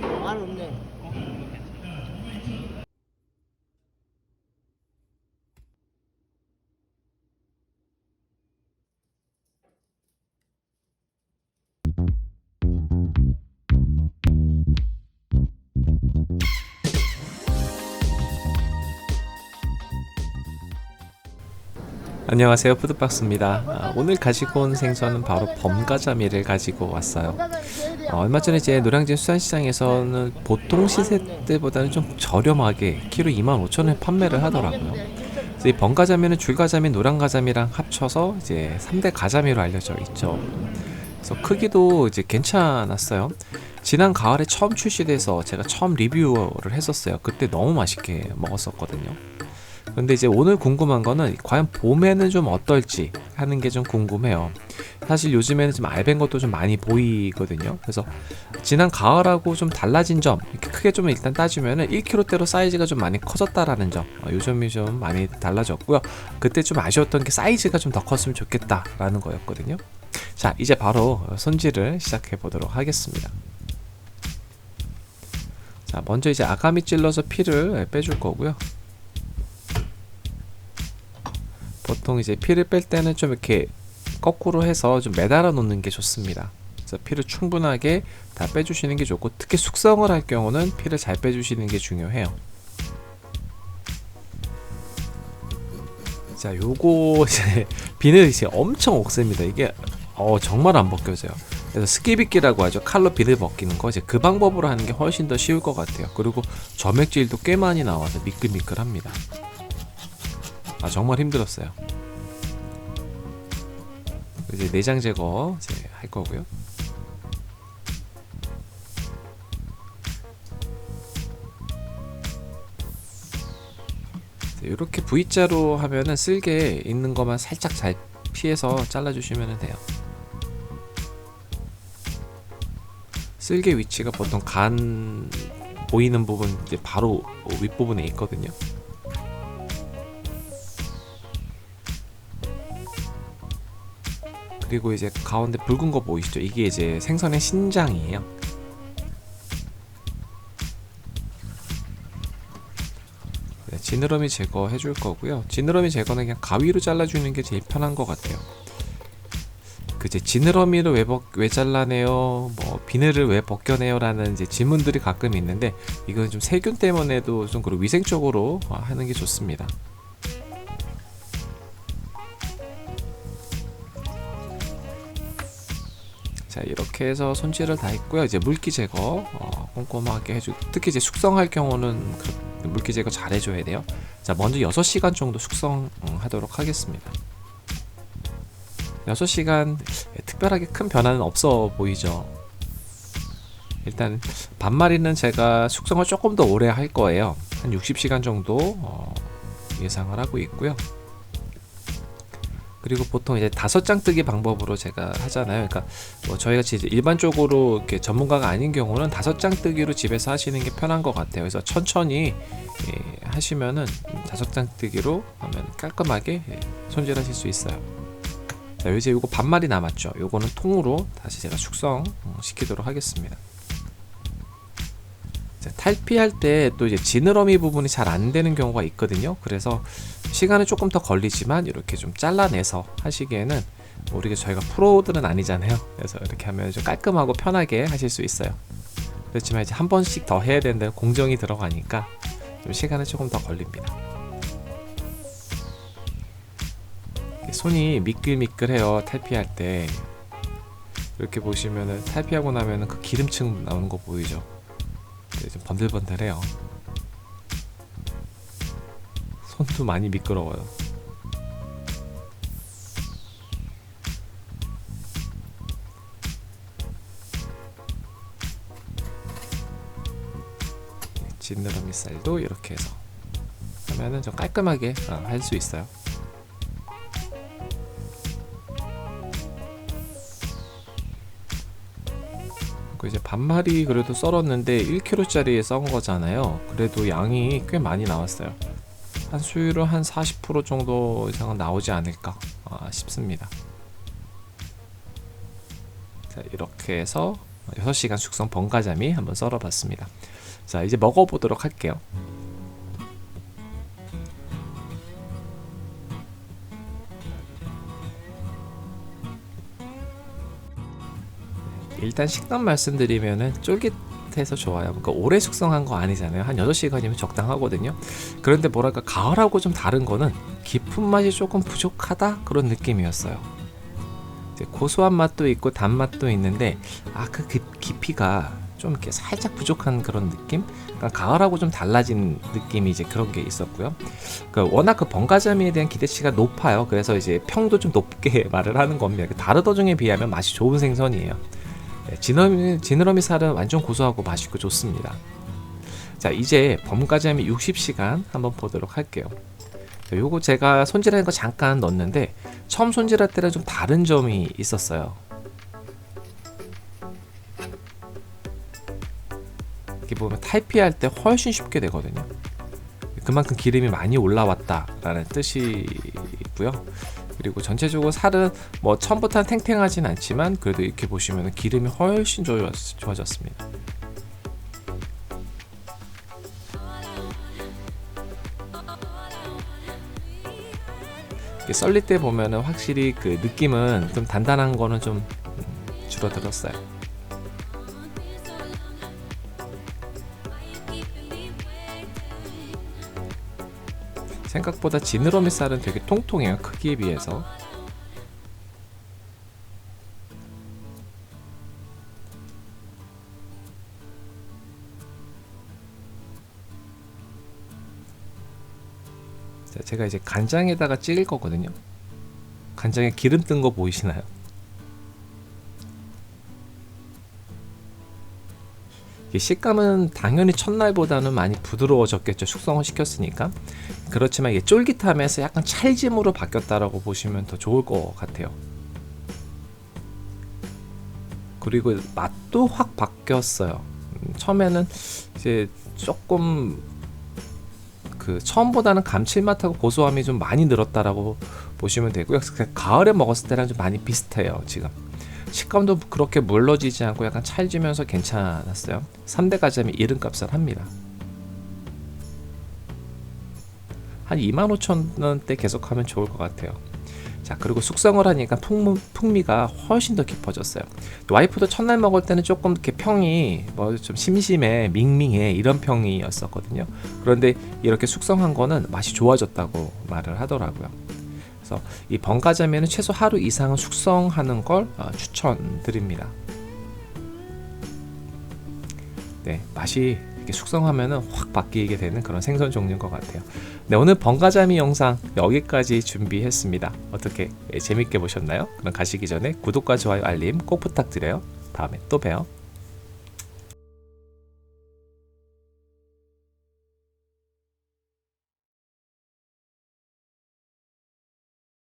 말 없네. 안녕하세요 푸드박스입니다. 아, 오늘 가지고 온 생선은 바로 범가자미를 가지고 왔어요. 어, 얼마 전에 제 노량진 수산시장에서는 보통 시세 때보다는 좀 저렴하게 키로 25,000원에 판매를 하더라고요. 이 범가자미는 줄가자미, 노랑가자미랑 합쳐서 이제 3대 가자미로 알려져 있죠. 그래서 크기도 이제 괜찮았어요. 지난 가을에 처음 출시돼서 제가 처음 리뷰를 했었어요. 그때 너무 맛있게 먹었었거든요 근데 이제 오늘 궁금한 거는 과연 봄에는 좀 어떨지 하는 게 좀 궁금해요. 사실 요즘에는 좀 알밴 것도 좀 많이 보이거든요. 그래서 지난 가을하고 좀 달라진 점 이렇게 크게 좀 일단 따지면은 1kg대로 사이즈가 좀 많이 커졌다라는 점 어, 요즘이 좀 많이 달라졌고요. 그때 좀 아쉬웠던 게 사이즈가 좀 더 컸으면 좋겠다라는 거였거든요. 자 이제 바로 손질을 시작해 보도록 하겠습니다. 자 먼저 이제 아가미 찔러서 피를 빼줄 거고요. 보통 이제 피를 뺄 때는 좀 이렇게 거꾸로 해서 좀 매달아 놓는 게 좋습니다. 그래서 피를 충분하게 다 빼주시는 게 좋고 특히 숙성을 할 경우는 피를 잘 빼주시는 게 중요해요. 자, 요거 이제 비늘 이제 엄청 억셉니다. 이게 어 정말 안 벗겨져요. 그래서 스키빗기라고 하죠. 칼로 비늘 벗기는 거 이제 그 방법으로 하는 게 훨씬 더 쉬울 것 같아요. 그리고 점액질도 꽤 많이 나와서 미끌미끌합니다. 아 정말 힘들었어요. 이제 내장 제거 이제 할 거고요. 이렇게 V자로 하면은 쓸개 있는 것만 살짝 잘 피해서 잘라주시면 돼요. 쓸개 위치가 보통 간 보이는 부분 이제 바로 윗부분에 있거든요. 그리고 이제 가운데 붉은 거 보이시죠? 이게 이제 생선의 신장이에요. 네, 지느러미 제거 해 줄 거고요. 지느러미 제거는 그냥 가위로 잘라주는 게 제일 편한 것 같아요. 그제 지느러미를 왜, 벗, 왜 잘라내요? 뭐 비늘을 왜 벗겨내요?라는 이제 질문들이 가끔 있는데 이건 좀 세균 때문에도 좀 그리고 위생적으로 어, 하는 게 좋습니다. 자 이렇게 해서 손질을 다 했고요. 이제 물기 제거 어, 꼼꼼하게 해주 특히 이제 숙성할 경우는 그 물기 제거 잘 해줘야 돼요. 자 먼저 6시간 정도 숙성하도록 하겠습니다. 6시간 특별하게 큰 변화는 없어 보이죠? 일단 반마리는 제가 숙성을 조금 더 오래 할 거예요. 한 60시간 정도 어, 예상을 하고 있고요 그리고 보통 이제 다섯 장 뜨기 방법으로 제가 하잖아요. 그러니까 뭐 저희가 일반적으로 이렇게 전문가가 아닌 경우는 다섯 장 뜨기로 집에서 하시는 게 편한 것 같아요. 그래서 천천히 예, 하시면은 다섯 장 뜨기로 하면 깔끔하게 예, 손질하실 수 있어요. 자, 이제 요거 반마리 남았죠. 요거는 통으로 다시 제가 숙성 어, 시키도록 하겠습니다. 자, 탈피할 때 또 이제 지느러미 부분이 잘 안 되는 경우가 있거든요. 그래서 시간은 조금 더 걸리지만 이렇게 좀 잘라내서 하시기에는 뭐 우리가 저희가 프로들은 아니잖아요. 그래서 이렇게 하면 좀 깔끔하고 편하게 하실 수 있어요. 그렇지만 이제 한 번씩 더 해야 되는데 공정이 들어가니까 좀 시간은 조금 더 걸립니다. 손이 미끌미끌해요. 탈피할 때 이렇게 보시면은 탈피하고 나면은 그 기름층 나오는 거 보이죠? 네, 좀 번들번들해요. 손도 많이 미끄러워요. 지느러미 쌀도 이렇게 해서 하면은 좀 깔끔하게 어, 할수 있어요. 그 이제 반마리 그래도 썰었는데 1kg짜리에 썬 거잖아요. 그래도 양이 꽤 많이 나왔어요. 한 수율은 한 40% 정도 이상은 나오지 않을까 아, 싶습니다. 자 이렇게 해서 6시간 숙성 번가자미 한번 썰어봤습니다. 자 이제 먹어보도록 할게요. 일단 식감 말씀드리면은 쫄깃해서 좋아요. 그러니까 오래 숙성한 거 아니잖아요. 한 6시간이면 적당하거든요. 그런데 뭐랄까 가을하고 좀 다른 거는 깊은 맛이 조금 부족하다 그런 느낌이었어요. 고소한 맛도 있고 단맛도 있는데 아그 깊이가 좀 이렇게 살짝 부족한 그런 느낌? 그러니까 가을하고 좀 달라진 느낌이 이제 그런 게 있었고요. 그 워낙 그 번가자미에 대한 기대치가 높아요. 그래서 이제 평도 좀 높게 말을 하는 겁니다. 그 다르더 중에 비하면 맛이 좋은 생선이에요. 네, 지느러미, 지느러미 살은 완전 고소하고 맛있고 좋습니다. 자 이제 범가자미 60시간 한번 보도록 할게요. 자, 요거 제가 손질하는 거 잠깐 넣었는데 처음 손질할 때랑 좀 다른 점이 있었어요. 이렇게 보면 탈피할 때 훨씬 쉽게 되거든요. 그만큼 기름이 많이 올라왔다라는 뜻이고요. 그리고 전체적으로 살은 뭐 처음부터는 탱탱하진 않지만 그래도 이렇게 보시면 기름이 훨씬 좋아, 좋아졌습니다. 썰릴 때 보면은 확실히 그 느낌은 좀 단단한 거는 좀 음, 줄어들었어요. 생각보다 지느러미 쌀은 되게 통통해요 크기에 비해서 자, 제가 이제 간장에다가 찌를 거거든요 간장에 기름 뜬 거 보이시나요? 식감은 당연히 첫날보다는 많이 부드러워졌겠죠. 숙성을 시켰으니까. 그렇지만 이게 쫄깃함에서 약간 찰짐으로 바뀌었다라고 보시면 더 좋을 것 같아요. 그리고 맛도 확 바뀌었어요. 음, 처음에는 이제 조금 그 처음보다는 감칠맛하고 고소함이 좀 많이 늘었다라고 보시면 되고요. 가을에 먹었을 때랑 좀 많이 비슷해요 지금 식감도 그렇게 물러지지 않고 약간 찰지면서 괜찮았어요. 3대 가자미 이름값을 합니다. 한 25,000원대 계속하면 좋을 것 같아요. 자 그리고 숙성을 하니까 풍미, 풍미가 훨씬 더 깊어졌어요. 와이프도 첫날 먹을 때는 조금 이렇게 평이 뭐 좀 심심해 밍밍해 이런 평이었었거든요. 그런데 이렇게 숙성한 거는 맛이 좋아졌다고 말을 하더라고요. 그래서 이 번가자면은 최소 하루 이상은 숙성하는 걸 어, 추천드립니다. 네, 맛이 이렇게 숙성하면은 확 바뀌게 되는 그런 생선 종류인 것 같아요. 네, 오늘 번가자미 영상 여기까지 준비했습니다. 어떻게 예, 재밌게 보셨나요? 그럼 가시기 전에 구독과 좋아요, 알림 꼭 부탁드려요. 다음에 또 봬요.